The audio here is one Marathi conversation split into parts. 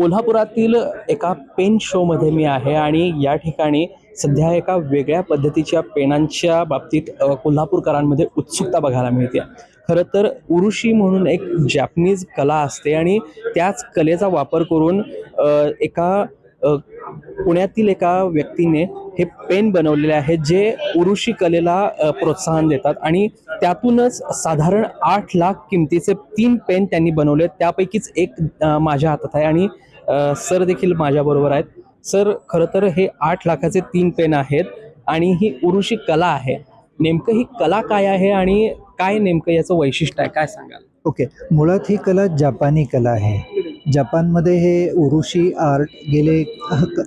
कोल्हापुरातील एका पेन शोमध्ये मी आहे आणि या ठिकाणी सध्या एका वेगळ्या पद्धतीच्या पेनांच्या बाबतीत कोल्हापूरकरांमध्ये उत्सुकता बघायला मिळते. खरं तर उरुशी म्हणून एक जॅपनीज कला असते आणि त्याच कलेचा वापर करून एका पुण्यातील एका व्यक्तीने हे पेन बनवलेले आहेत जे उरुशी कलेला प्रोत्साहन देतात आणि त्यातूनच साधारण आठ लाख किमतीचे तीन पेन त्यांनी बनवले. त्यापैकीच एक माझ्या हातात आहे आणि सर देखील माझ्याबरोबर आहेत. सर खरं तर हे आठ लाखाचे तीन पेन आहेत आणि ही उरुशी कला आहे. नेमकं ही कला काय आहे आणि काय नेमकं याचं वैशिष्ट्य आहे? काय सांगाल? ओके. मुळात ही कला जपानी कला आहे. जपानमध्ये हे उरुशी आर्ट गेले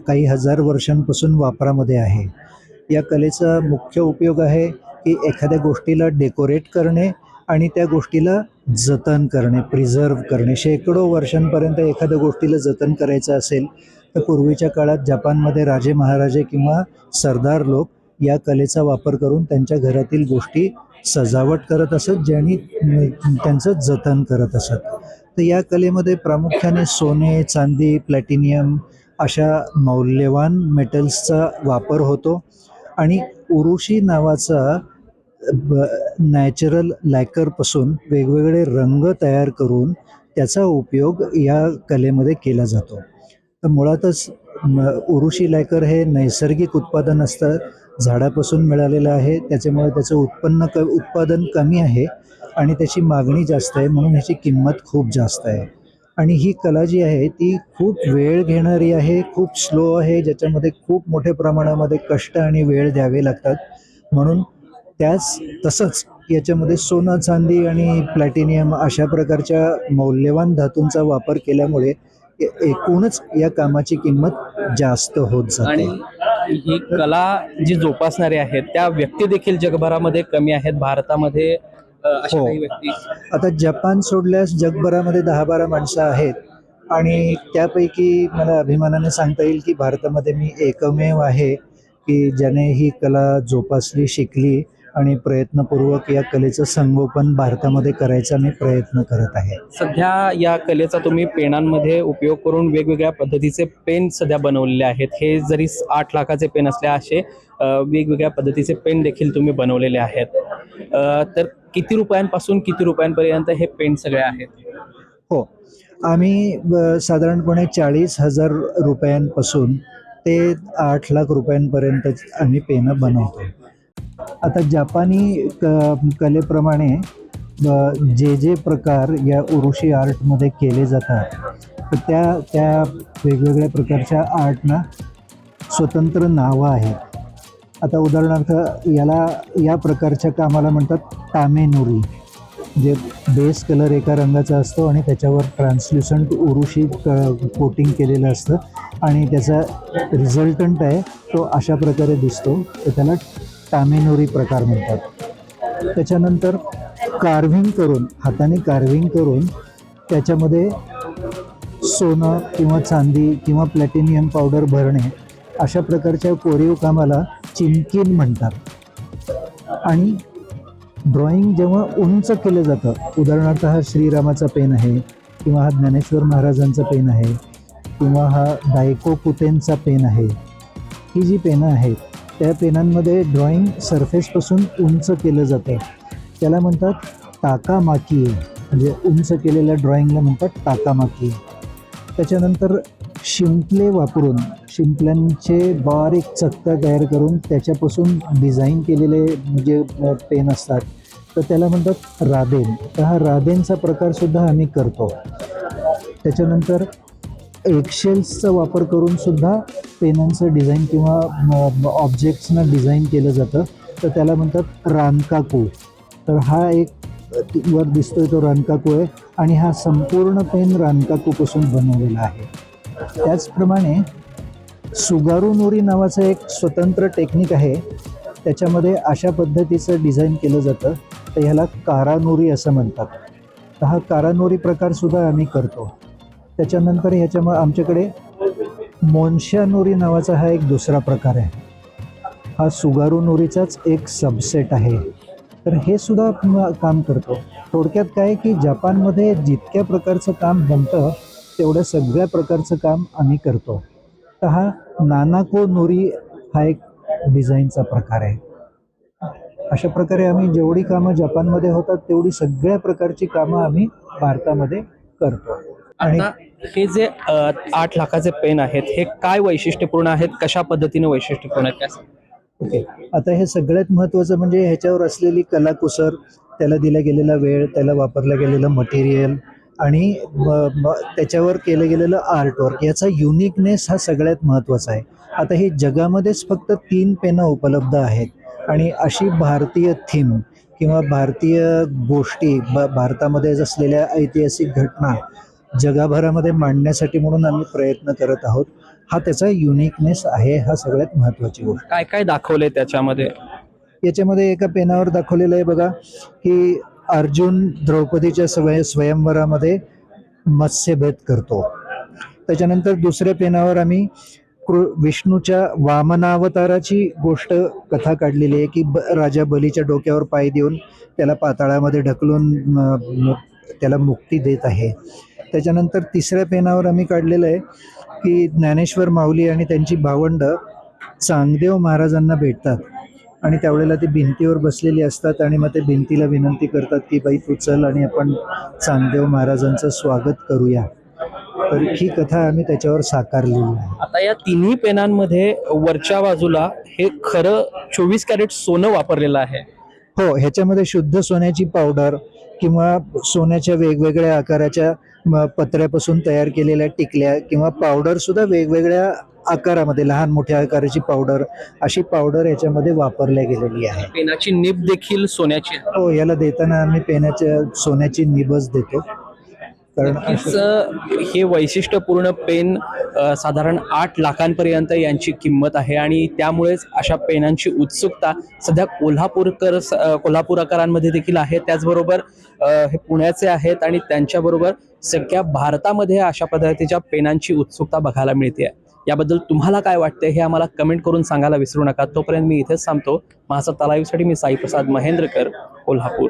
काही हजार वर्षांपासून वापरामध्ये आहे. या कलेचा मुख्य उपयोग आहे की एखाद्या गोष्टीला डेकोरेट करणे आणि त्या गोष्टीला जतन करणे प्रिझर्व करणे. शेकडो वर्षांपर्यंत एखाद्या गोष्टीला जतन करायचं असेल तर पूर्वीच्या काळात जपानमध्ये राजे महाराजे किंवा सरदार लोक या कलेचा वापर करून त्यांच्या घरातील गोष्टी सजावट करत असत ज्यांनी त्यांचं जतन करत असत. तर या कलेमध्ये प्रामुख्याने सोने चांदी प्लॅटिनियम अशा मौल्यवान मेटल्सचा वापर होतो. आणि उरुशी नावाचा नॅचरल लॅकरपासून वेगवेगळे रंग तयार करून त्याचा उपयोग या कलेमध्ये केला जातो. तर मुळातच म- उरुशी लॅकर हे नैसर्गिक उत्पादन असतं. झाडापासून मिळालेलं आहे. त्याच्यामुळे त्याचं उत्पन्न क उत्पादन कमी आहे आणि त्याची मागणी जास्त आहे. म्हणून ह्याची किंमत खूप जास्त आहे. आणि ही कला जी आहे ती खूप वेळ घेणारी आहे खूप स्लो आहे. ज्याच्यामध्ये खूप मोठ्या प्रमाणामध्ये कष्ट आणि वेळ द्यावे लागतात. म्हणून त्याच तसंच याच्यामध्ये सोनं चांदी आणि प्लॅटिनियम अशा प्रकारच्या मौल्यवान धातूंचा वापर केल्यामुळे एकूणच या कामाची किंमत जास्त होत जाते. ही कला जी जोपासणारे आहेत त्या व्यक्ती देखील जगभरामध्ये कमी आहेत. भारतामध्ये हो. आता जपान सोडल्यास जगभरामध्ये दहा बारा माणसं आहेत. आणि त्यापैकी मला अभिमानाने सांगता येईल की भारतामध्ये मी एकमेव आहे की ज्याने ही कला जोपासली शिकली. आणि प्रयत्नपूर्वक या कलेचं संगोपन भारतामध्ये करायचा मी प्रयत्न करत आहे. सध्या या कलेचा तुम्ही पेनांमध्ये उपयोग करून वेगवेगळ्या पद्धतीचे पेन सध्या बनवलेले आहेत. हे जरी आठ लाखाचे पेन असले असे वेगवेगळ्या पद्धतीचे पेन देखील तुम्ही बनवलेले आहेत. तर किती रुपयांपासून किती रुपयांपर्यंत हे पेन सगळे आहेत? हो. आम्ही साधारणपणे चाळीस हजार रुपयांपासून ते आठ लाख रुपयांपर्यंत आम्ही पेनं बनवतो. आता जपानी क कलेप्रमाणे जे जे प्रकार या उरुशी आर्टमध्ये केले जातात तर त्या त्या वेगवेगळ्या प्रकारच्या आर्टना स्वतंत्र नावं आहेत. आता उदाहरणार्थ याला या प्रकारच्या कामाला म्हणतात तामेनुरी जे बेस कलर एका रंगाचा असतो आणि त्याच्यावर ट्रान्सल्युसंट उरुशी क कोटिंग केलेलं असतं आणि त्याचा रिझल्टंट आहे तो अशा प्रकारे दिसतो. तर त्याला टामेनोरी प्रकार म्हणतात. त्याच्यानंतर कार्व्हिंग करून हाताने कार्व्हिंग करून त्याच्यामध्ये सोनं किंवा चांदी किंवा प्लॅटिनियम पावडर भरणे अशा प्रकारच्या कोरीव कामाला चिमकीन म्हणतात. आणि ड्रॉइंग जेव्हा उंच केलं जातं उदाहरणार्थ हा श्रीरामाचा पेन आहे किंवा हा ज्ञानेश्वर महाराजांचा पेन आहे किंवा हा डायको कुतेनचा पेन आहे ही जी पेनं आहेत त्या पेनांमध्ये ड्रॉइंग सरफेसपासून उंच केलं जातं. त्याला म्हणतात टाकामाकी. म्हणजे उंच केलेल्या ड्रॉइंगला म्हणतात टाकामाकी. त्याच्यानंतर शिंपले वापरून शिंपल्यांचे बारीक चकत्या तयार करून त्याच्यापासून डिझाईन केलेले जे पेन असतात तर त्याला म्हणतात रादेन. तर हा रादेनचा प्रकारसुद्धा आम्ही करतो. त्याच्यानंतर एक्शेल्सचा वापर करून सुद्धा पेनांचं डिझाईन किंवा ऑब्जेक्ट्सना डिझाईन केलं जातं. तर त्याला म्हणतात रानकाकू. तर हा एक वर दिसतोय तो रानकाकू आहे आणि हा संपूर्ण पेन रानकाकूपासून बनवलेला आहे. त्याचप्रमाणे सुगारू नोरी नावाचं एक स्वतंत्र टेक्निक आहे. त्याच्यामध्ये अशा पद्धतीचं डिझाईन केलं जातं. तर ह्याला कारानोरी असं म्हणतात. तर हा कारानोरी प्रकारसुद्धा आम्ही करतो. त्याच्यानंतर ह्याच्यामुळे आमच्याकडे मोनशा नावाचा हा एक दुसरा प्रकार आहे. हा सुगारू नुरीचाच एक सबसेट आहे. तर हे सुद्धा काम करतो. थोडक्यात काय की जपानमध्ये जितक्या प्रकारचं काम जमतं तेवढ्या सगळ्या प्रकारचं काम आम्ही करतो. तर हा नानाको नोरी हा एक डिझाईनचा प्रकार आहे. अशा प्रकारे आम्ही जेवढी कामं जपानमध्ये होतात तेवढी सगळ्या प्रकारची कामं आम्ही भारतामध्ये करतो. आणि हे जे आठ लाखाचे पेन आहेत हे काय वैशिष्ट्यपूर्ण आहेत? कशा पद्धतीने वैशिष्ट्यपूर्ण आहेत? काय? ओके. आता हे सगळ्यात महत्त्वाचं म्हणजे ह्याच्यावर असलेली कलाकुसर त्याला दिला गेलेला वेळ त्याला वापरलं गेलेलं मटेरियल आणि त्याच्यावर केलं गेलेलं आर्टवर्क याचा युनिकनेस हा सगळ्यात महत्त्वाचा आहे. आता हे जगामध्येच फक्त तीन पेनं उपलब्ध आहेत आणि अशी भारतीय थीम किंवा भारतीय गोष्टी ब भारतामध्ये असलेल्या ऐतिहासिक घटना जगाभरामध्ये मांडण्यासाठी म्हणून आम्ही प्रयत्न करत आहोत. हा त्याचा युनिकनेस आहे हा सगळ्यात महत्त्वाची गोष्ट. काय काय दाखवले त्याच्यामध्ये? याच्यामध्ये एका पेनावर दाखवलेलं आहे बघा की अर्जुन द्रौपदीच्या स्वय स्वयंवरामध्ये मत्स्यभेद करतो. त्याच्यानंतर दुसऱ्या पेनावर आम्ही कृ विष्णूच्या वामनावताराची गोष्ट कथा काढलेली आहे की ब राजा बलीच्या डोक्यावर पाय देऊन त्याला पाताळामध्ये ढकलून त्याला मुक्ती देत आहे. त्याच्यानंतर तिसऱ्या पेनावर आम्ही काढलेलं आहे की ज्ञानेश्वर माऊली आणि त्यांची भावंड चांगदेव महाराजांना भेटतात आणि त्यावेळेला ते भिंतीवर बसलेली असतात आणि मग ते भिंतीला विनंती करतात की बाई तू चल आणि आपण चांगदेव महाराजांचं स्वागत करूया. तर ही कथा आम्ही त्याच्यावर साकारलेली आहे आता या तिन्ही पेनांमध्ये वरच्या बाजूला हे खरं चोवीस कॅरेट सोनं वापरलेलं आहे. हो ह्याच्यामध्ये शुद्ध सोन्याची पावडर किंवा सोन्याच्या वेगवेगळ्या आकाराच्या पत्र्यापासून तयार केलेल्या टिकल्या किंवा पावडर सुद्धा वेगवेगळ्या आकारामध्ये लहान मोठ्या आकाराची पावडर अशी पावडर याच्यामध्ये वापरल्या गेलेली आहे. पेनाची निब देखील सोन्याची. हो याला देताना आम्ही पेनाच्या सोन्याची निबस देतो. कारण हे वैशिष्ट्यपूर्ण पेन साधारण आठ लाखांपर्यंत यांची किंमत आहे आणि त्यामुळेच अशा पेनांची उत्सुकता सध्या कोल्हापूरकर कोल्हापूरकरांमध्ये देखील आहे. त्याचबरोबर हे पुण्याचे आहेत आणि त्यांच्याबरोबर सगळ्या भारतामध्ये अशा पद्धतीच्या पेनांची उत्सुकता बघायला मिळते. याबद्दल तुम्हाला काय वाटतं हे आम्हाला कमेंट करून सांगायला विसरू नका. तोपर्यंत मी इथेच थांबतो. महासत्ता लाईव्हसाठी मी साईप्रसाद महेंद्रकर कोल्हापूर.